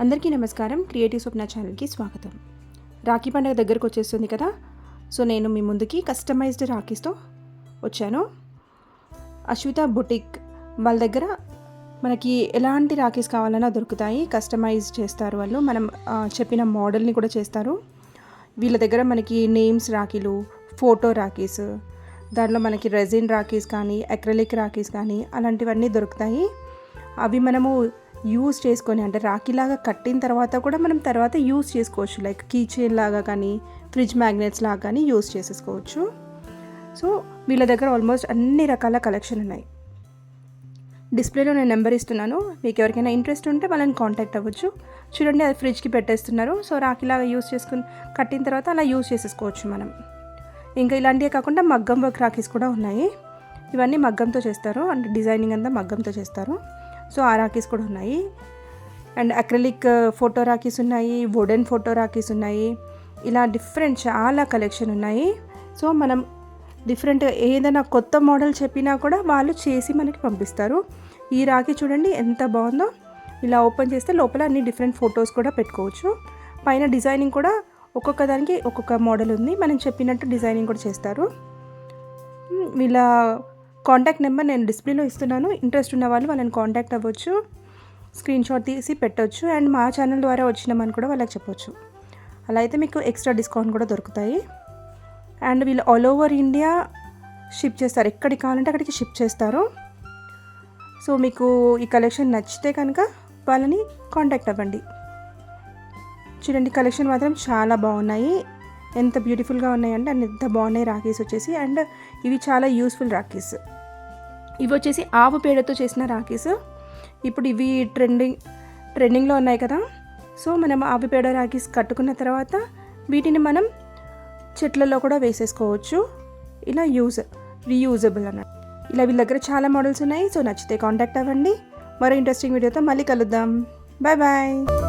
అందరికీ నమస్కారం. క్రియేటివ్ స్వప్న ఛానల్కి స్వాగతం. రాఖీ పండుగ దగ్గరకు వచ్చేస్తుంది కదా? సో నేను మీ ముందుకి కస్టమైజ్డ్ రాఖీస్తో వచ్చాను. అశ్విత బుటిక్ వాళ్ళ దగ్గర మనకి ఎలాంటి రాఖీస్ కావాలన్నా దొరుకుతాయి. కస్టమైజ్ చేస్తారు వాళ్ళు. మనం చెప్పిన మోడల్ని కూడా చేస్తారు. వీళ్ళ దగ్గర మనకి నేమ్స్ రాఖీలు ఫోటో రాఖీస్ దాంట్లో మనకి రెజిన్ రాఖీస్ కానీ అక్రలిక్ రాఖీస్ కానీ అలాంటివన్నీ దొరుకుతాయి. అవి మనము యూస్ చేసుకొని అంటే రాఖీలాగా కట్టిన తర్వాత కూడా మనం తర్వాత యూస్ చేసుకోవచ్చు. లైక్ కీ చైన్ లాగా కానీ ఫ్రిడ్జ్ మ్యాగ్నెట్స్ లాగా కానీ యూస్ చేసేసుకోవచ్చు. సో వీళ్ళ దగ్గర ఆల్మోస్ట్ అన్ని రకాల కలెక్షన్ ఉన్నాయి. డిస్ప్లేలో నేను నెంబర్ ఇస్తున్నాను. మీకు ఎవరికైనా ఇంట్రెస్ట్ ఉంటే వాళ్ళని కాంటాక్ట్ అవ్వచ్చు. చూడండి అది ఫ్రిడ్జ్కి పెట్టేస్తున్నారు. సో రాఖీలాగా యూస్ చేసుకుని కట్టిన తర్వాత అలా యూస్ చేసేసుకోవచ్చు మనం. ఇంకా ఇలాంటివే కాకుండా మగ్గం వర్క్ రాఖీస్ కూడా ఉన్నాయి. ఇవన్నీ మగ్గంతో చేస్తారు. అంటే డిజైనింగ్ అంతా మగ్గంతో చేస్తారు. సో ఆ రాఖీస్ కూడా ఉన్నాయి. And acrylic uh, photo rakhis ఉన్నాయి వుడెన్ ఫోటో రాఖీస్ ఉన్నాయి. ఇలా డిఫరెంట్ చాలా కలెక్షన్ ఉన్నాయి. సో మనం డిఫరెంట్ ఏదైనా కొత్త మోడల్ చెప్పినా కూడా వాళ్ళు చేసి మనకి పంపిస్తారు. ఈ రాఖీ చూడండి ఎంత బాగుందో. ఇలా ఓపెన్ చేస్తే లోపల అన్ని డిఫరెంట్ ఫొటోస్ కూడా పెట్టుకోవచ్చు. పైన డిజైనింగ్ కూడా ఒక్కొక్క దానికి ఒక్కొక్క మోడల్ ఉంది. మనం చెప్పినట్టు డిజైనింగ్ కూడా చేస్తారు. ఇలా వీళ్ళ కాంటాక్ట్ నెంబర్ నేను డిస్ప్లేలో ఇస్తున్నాను. ఇంట్రెస్ట్ ఉన్న వాళ్ళు వాళ్ళని కాంటాక్ట్ అవ్వచ్చు. స్క్రీన్ షాట్ తీసి పెట్టవచ్చు అండ్ మా ఛానల్ ద్వారా వచ్చినామని కూడా వాళ్ళకి చెప్పొచ్చు. అలా అయితే మీకు ఎక్స్ట్రా డిస్కౌంట్ కూడా దొరుకుతాయి. అండ్ వీళ్ళు ఆల్ ఓవర్ ఇండియా షిప్ చేస్తారు. ఎక్కడికి కావాలంటే అక్కడికి షిప్ చేస్తారు. సో మీకు ఈ కలెక్షన్ నచ్చితే కనుక వాళ్ళని కాంటాక్ట్ అవ్వండి. చూడండి కలెక్షన్ మాత్రం చాలా బాగున్నాయి. ఎంత బ్యూటిఫుల్గా ఉన్నాయంటే అండ్ ఎంత బాగున్నాయి రాఖీస్ వచ్చేసి. అండ్ ఇవి చాలా యూస్ఫుల్ రాఖీస్. ఇవి వచ్చేసి ఆవు పేడతో చేసిన రాఖీస్. ఇప్పుడు ఇవి ట్రెండింగ్ ట్రెండింగ్లో ఉన్నాయి కదా. సో మనం ఆవు పేడ రాఖీస్ కట్టుకున్న తర్వాత వీటిని మనం చెట్లలో కూడా వేసేసుకోవచ్చు. ఇలా యూజ్ రీయూజబుల్ అన్నట్టు. ఇలా వీళ్ళ దగ్గర చాలా మోడల్స్ ఉన్నాయి. సో నచ్చితే కాంటాక్ట్ అవ్వండి. మరో ఇంట్రెస్టింగ్ వీడియోతో మళ్ళీ కలుద్దాం. Bye bye